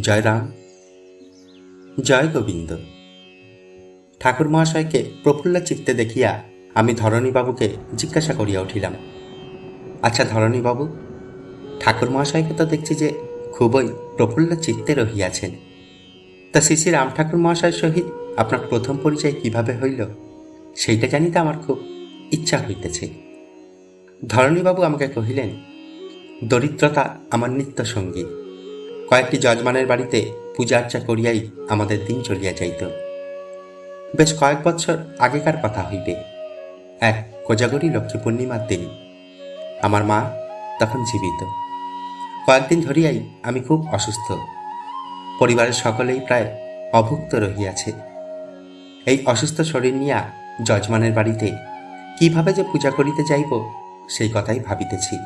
জয় রাম জয় গোবিন্দ। ঠাকুর মহাশয়কে প্রফুল্ল চিত্তে দেখিয়া আমি ধরণীবাবুকে জিজ্ঞাসা করিয়া উঠিলাম আচ্ছা ধরণীবাবু ঠাকুর মহাশয়কে তো দেখছি যে খুবই প্রফুল্ল চিত্তে রহিয়াছেন। তা শ্রী শ্রী রাম ঠাকুর মহাশয়ের সহিত আপনার প্রথম পরিচয় কীভাবে হইল, সেইটা জানিতে আমার খুব ইচ্ছা হইতেছে। ধরণীবাবু আমাকে কহিলেন, দরিদ্রতা আমার নিত্য সঙ্গী। কয়েকটি যজমানের বাড়িতে পূজা আর্চা করিয়াই আমাদের দিন চলিয়া যাইত। বেশ কয়েক বছর আগেকার কথা হইবে। এক কোজাগরি লক্ষ্মী পূর্ণিমার দিন আমার মা তখন জীবিত। কয়েকদিন ধরিয়াই আমি খুব অসুস্থ। পরিবারের সকলেই প্রায় অভুক্ত রহিয়াছে। এই অসুস্থ শরীর নিয়া যজমানের বাড়িতে কীভাবে যে পূজা করিতে যাইব সেই কথাই ভাবিতেছি।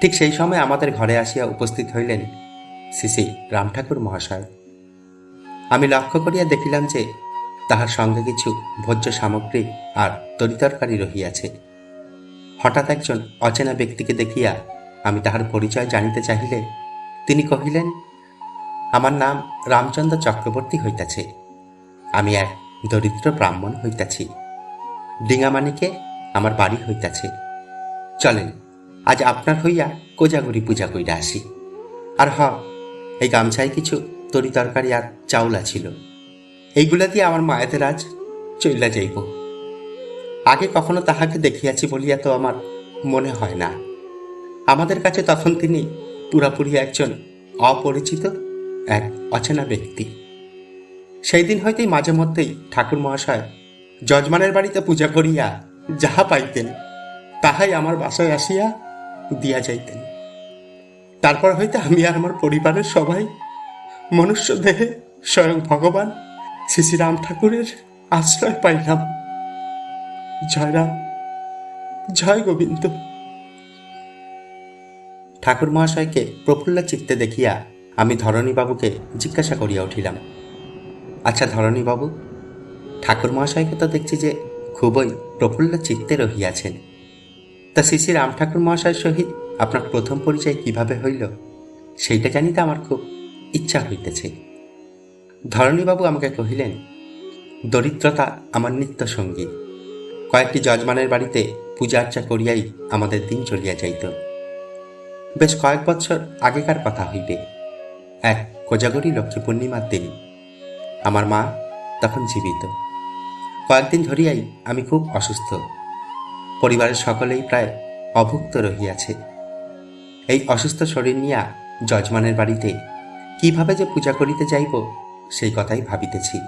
ঠিক সেই সময় আমাদের ঘরে আসিয়া উপস্থিত হইলেন শ্রী রাম ঠাকুর মহাশয়। আমি লক্ষ্য করিয়া দেখিলাম যে তাহার সঙ্গে কিছু ভোজ্য সামগ্রী আর তরিতরকারি রহিয়াছে। হঠাৎ একজন অচেনা ব্যক্তিকে দেখিয়া আমি তাহার পরিচয় জানিতে চাহিলে তিনি কহিলেন, আমার নাম রামচন্দ্র চক্রবর্তী হইতাছে। আমি এক দরিদ্র ব্রাহ্মণ হইতাছি। ডিঙামানিকে আমার বাড়ি হইতাছে। চলেন, আজ আপনার হইয়া কোজাগরি পূজা কইরা আসি। আর হ এই গামছায় কিছু তরি তরকারি আর চাউলা ছিল এইগুলা দিয়ে আমার মায়েদের আজ চইলা যাইব। আগে কখনো তাহাকে দেখিয়াছি বলিয়া তো আমার মনে হয় না। আমাদের কাছে তখন তিনি পুরাপুরি একজন অপরিচিত এক অচেনা ব্যক্তি। সেই দিন হইতেই মাঝে মধ্যেই ঠাকুর মহাশয় যজমানের বাড়িতে পূজা করিয়া যাহা পাইতেন, তাহাই আমার বাসায় আসিয়া দিয়া যাইতেন। তারপর হইতে আমি আর আমার পরিবারের সবাই, মনুষ্য দেহে স্বয়ং ভগবান শ্রী শ্রী রাম ঠাকুরের আশ্রয় পাইলাম। জয় রাম, জয় গোবিন্দ। ঠাকুর মহাশয়কে প্রফুল্ল চিত্তে দেখিয়া আমি ধরণীবাবুকে জিজ্ঞাসা করিয়া উঠিলাম আচ্ছা ধরণীবাবু, ঠাকুর মহাশয়কে তো দেখছি যে খুবই প্রফুল্ল চিত্তে রহিয়াছেন। তা শ্রী শ্রী রাম ঠাকুর মহাশয়ের সহিত আপনার প্রথম পরিচয় কীভাবে হইল, সেইটা জানিতে আমার খুব ইচ্ছা হইতেছে। ধরণীবাবু আমাকে কহিলেন, দরিদ্রতা আমার নিত্য সঙ্গী। কয়েকটি যজমানের বাড়িতে পূজা আর্চা করিয়াই আমাদের দিন চলিয়া যাইত। বেশ কয়েক বছর আগেকার কথা হইবে। এক কোজাগরি লক্ষ্মী পূর্ণিমার দিন আমার মা তখন জীবিত। কয়েকদিন ধরিয়াই আমি খুব অসুস্থ। পরিবারের সকলেই প্রায় অভুক্ত রহিয়াছে। এই অসুস্থ শরীর নিয়া যজমানের বাড়িতে কীভাবে যে পূজা করিতে যাইব, সেই কথাই ভাবিতেছি।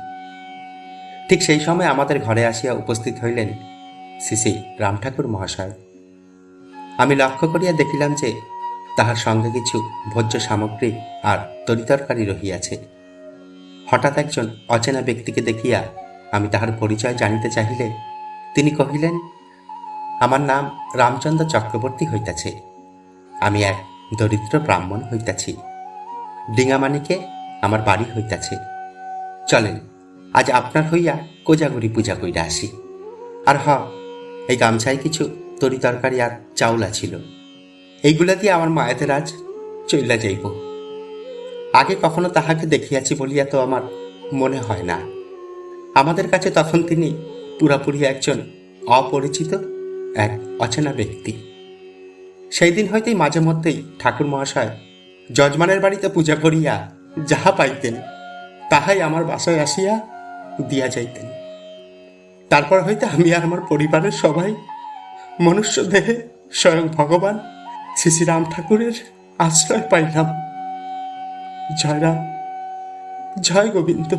ঠিক সেই সময় আমাদের ঘরে আসিয়া উপস্থিত হইলেন শ্রী শ্রী রাম ঠাকুর মহাশয়। আমি লক্ষ্য করিয়া দেখিলাম যে তাহার সঙ্গে কিছু ভোজ্য সামগ্রী আর তরিতরকারি রহিয়াছে। হঠাৎ একজন অচেনা ব্যক্তিকে দেখিয়া আমি তাহার পরিচয় জানিতে চাহিলে তিনি কহিলেন, আমার নাম রামচন্দ্র চক্রবর্তী হইতাছে। আমি এক দরিদ্র ব্রাহ্মণ হইতাছি। ডিঙামানিকে আমার বাড়ি হইতাছে। চলেন, আজ আপনার হইয়া কোজাগরি পূজা কইরা আসি। আর হ, এই গামছায় কিছু তরি তরকারি আর চাউলা ছিল এইগুলা দিয়ে আমার মায়েদের আজ চইলা যাইব। আগে কখনো তাহাকে দেখিয়াছি বলিয়া তো আমার মনে হয় না। আমাদের কাছে তখন তিনি পুরাপুরি একজন অপরিচিত, এক অচেনা ব্যক্তি। সেই দিন হইতেই মাঝে মধ্যেই ঠাকুর মহাশয় যজমানের বাড়িতে পূজা করিয়া যাহা পাইতেন, তাহাই আমার বাসায় আসিয়া দিয়া যাইতেন। তারপর হইতে আমি আর আমার পরিবারের সবাই মনুষ্য দেহে স্বয়ং ভগবান শ্রী শ্রী রাম ঠাকুরের আশ্রয় পাইলাম। জয় রাম, জয় গোবিন্দ।